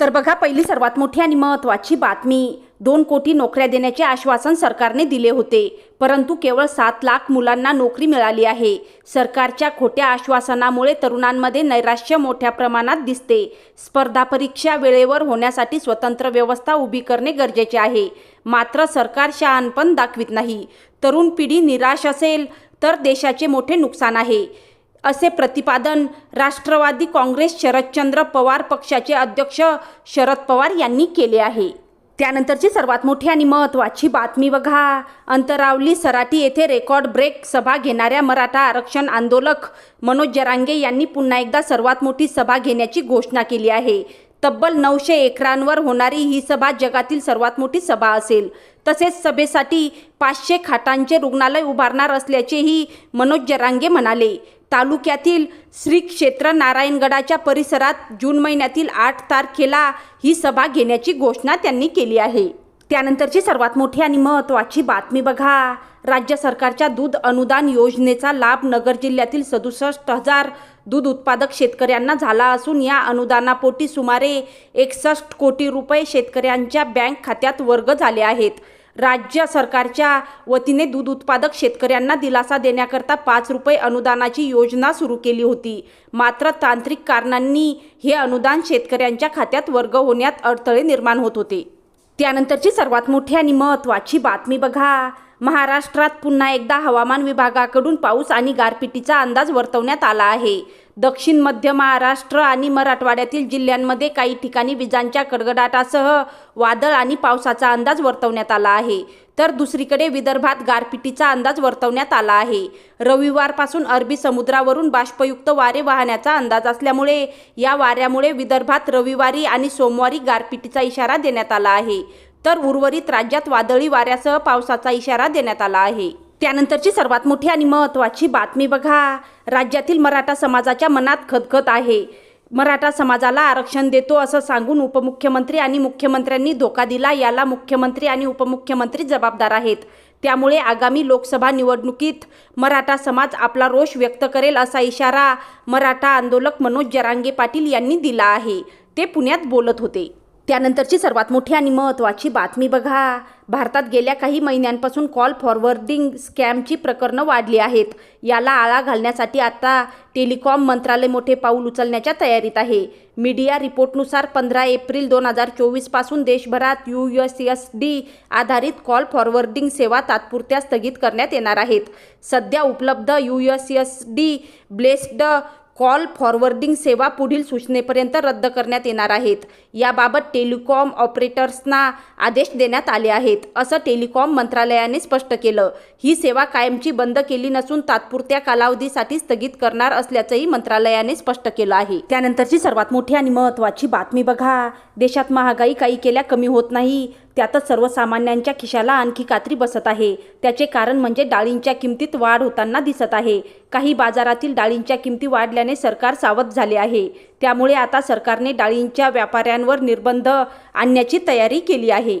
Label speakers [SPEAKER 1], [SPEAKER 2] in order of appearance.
[SPEAKER 1] तर बघा पहिली सर्वात मोठी आणि महत्त्वाची बातमी दोन कोटी नोकऱ्या देण्याचे आश्वासन सरकारने दिले होते. परंतु केवळ सात लाख मुलांना नोकरी मिळाली आहे. सरकारच्या खोट्या आश्वासनामुळे तरुणांमध्ये नैराश्य मोठ्या प्रमाणात दिसते. स्पर्धा परीक्षा वेळेवर होण्यासाठी स्वतंत्र व्यवस्था उभी करणे गरजेचे आहे. मात्र सरकार शहाणपण दाखवित नाही. तरुण पिढी निराश असेल तर देशाचे मोठे नुकसान आहे. असे प्रतिपादन राष्ट्रवादी काँग्रेस शरदचंद्र पवार पक्षाचे अध्यक्ष शरद पवार यांनी केले आहे. त्यानंतरची सर्वात मोठी आणि महत्त्वाची बातमी बघा. अंतरावली सराटी येथे रेकॉर्ड ब्रेक सभा घेणाऱ्या मराठा आरक्षण आंदोलक मनोज जरांगे यांनी पुन्हा एकदा सर्वात मोठी सभा घेण्याची घोषणा केली आहे. तब्बल नऊशे एकरांवर होणारी ही सभा जगातील सर्वात मोठी सभा असेल. तसेच सभेसाठी पाचशे खाटांचे रुग्णालय उभारणार असल्याचेही मनोज जरांगे म्हणाले. तालुक्यातील श्री क्षेत्र नारायणगडाच्या परिसरात जून महिन्यातील आठ तारखेला ही सभा घेण्याची घोषणा त्यांनी केली आहे. त्यानंतरची सर्वात मोठी आणि महत्त्वाची बातमी बघा. राज्य सरकारच्या दूध अनुदान योजनेचा लाभ नगर जिल्ह्यातील सदुसष्ट हजार दूध उत्पादक शेतकऱ्यांना झाला असून या अनुदानापोटी सुमारे एकसष्ट कोटी रुपये शेतकऱ्यांच्या बँक खात्यात वर्ग झाले आहेत. राज्य सरकारच्या वतीने दूध उत्पादक शेतकऱ्यांना दिलासा देण्याकरता पाच रुपये अनुदानाची योजना सुरू केली होती. मात्र तांत्रिक कारणांनी हे अनुदान शेतकऱ्यांच्या खात्यात वर्ग होण्यात अडथळे निर्माण होत होते. त्यानंतरची सर्वात मोठी आणि महत्त्वाची बातमी बघा. महाराष्ट्रात पुन्हा एकदा हवामान विभागाकडून पाऊस आणि गारपिटीचा अंदाज वर्तवण्यात आला आहे. दक्षिण मध्य महाराष्ट्र आणि मराठवाड्यातील जिल्ह्यांमध्ये काही ठिकाणी विजांच्या कडकडाटासह वादळ आणि पावसाचा अंदाज वर्तवण्यात आला आहे. तर दुसरीकडे विदर्भात गारपिटीचा अंदाज वर्तवण्यात आला आहे. रविवारपासून अरबी समुद्रावरून बाष्पयुक्त वारे वाहण्याचा अंदाज असल्यामुळे या वाऱ्यामुळे विदर्भात रविवारी आणि सोमवारी गारपिटीचा इशारा देण्यात आला आहे. तर उर्वरित राज्यात वादळी वाऱ्यासह पावसाचा इशारा देण्यात आला आहे. त्यानंतरची सर्वात मोठी आणि महत्त्वाची बातमी बघा. राज्यातील मराठा समाजाच्या मनात खदखत आहे. मराठा समाजाला आरक्षण देतो असं सांगून उपमुख्यमंत्री आणि मुख्यमंत्र्यांनी धोका दिला. याला मुख्यमंत्री आणि उपमुख्यमंत्री जबाबदार आहेत. त्यामुळे आगामी लोकसभा निवडणुकीत मराठा समाज आपला रोष व्यक्त करेल असा इशारा मराठा आंदोलक मनोज जरांगे पाटील यांनी दिला आहे. ते पुण्यात बोलत होते. त्यानंतरची सर्वात मोठी आणि महत्त्वाची बातमी बघा. भारतात गेल्या काही महिन्यांपासून कॉल फॉरवर्डिंग स्कॅमची प्रकरणं वाढली आहेत. याला आळा घालण्यासाठी आता टेलिकॉम मंत्रालय मोठे पाऊल उचलण्याच्या तयारीत आहे. मीडिया रिपोर्टनुसार पंधरा एप्रिल दोन हजार चोवीसपासून देशभरात यू एस एस डी आधारित कॉल फॉरवर्डिंग सेवा तात्पुरत्या स्थगित करण्यात येणार आहेत. सध्या उपलब्ध U S S D based call forwarding सेवा पुढील सूचनेपर्यंत रद्द करण्यात येणार आहेत. याबाबत टेलिकॉम ऑपरेटर्सना आदेश देण्यात आले आहेत असं टेलिकॉम मंत्रालयाने स्पष्ट केलं. ही सेवा कायमची बंद केली नसून तात्पुरत्या कालावधीसाठी स्थगित करणार असल्याचंही मंत्रालयाने स्पष्ट केलं आहे. त्यानंतरची सर्वात मोठी आणि महत्त्वाची बातमी बघा. देशात महागाई काही केल्या कमी होत नाही त्यातच सर्वसामान्यांच्या खिशाला आणखी कात्री बसत आहे. त्याचे कारण म्हणजे डाळींच्या किमतीत वाढ होताना दिसत आहे. काही बाजारातील डाळींच्या किमती वाढल्याने सरकार सावध झाले आहे. त्यामुळे आता सरकारने डाळींच्या व्यापाऱ्यांवर निर्बंध आणण्याची तयारी केली आहे.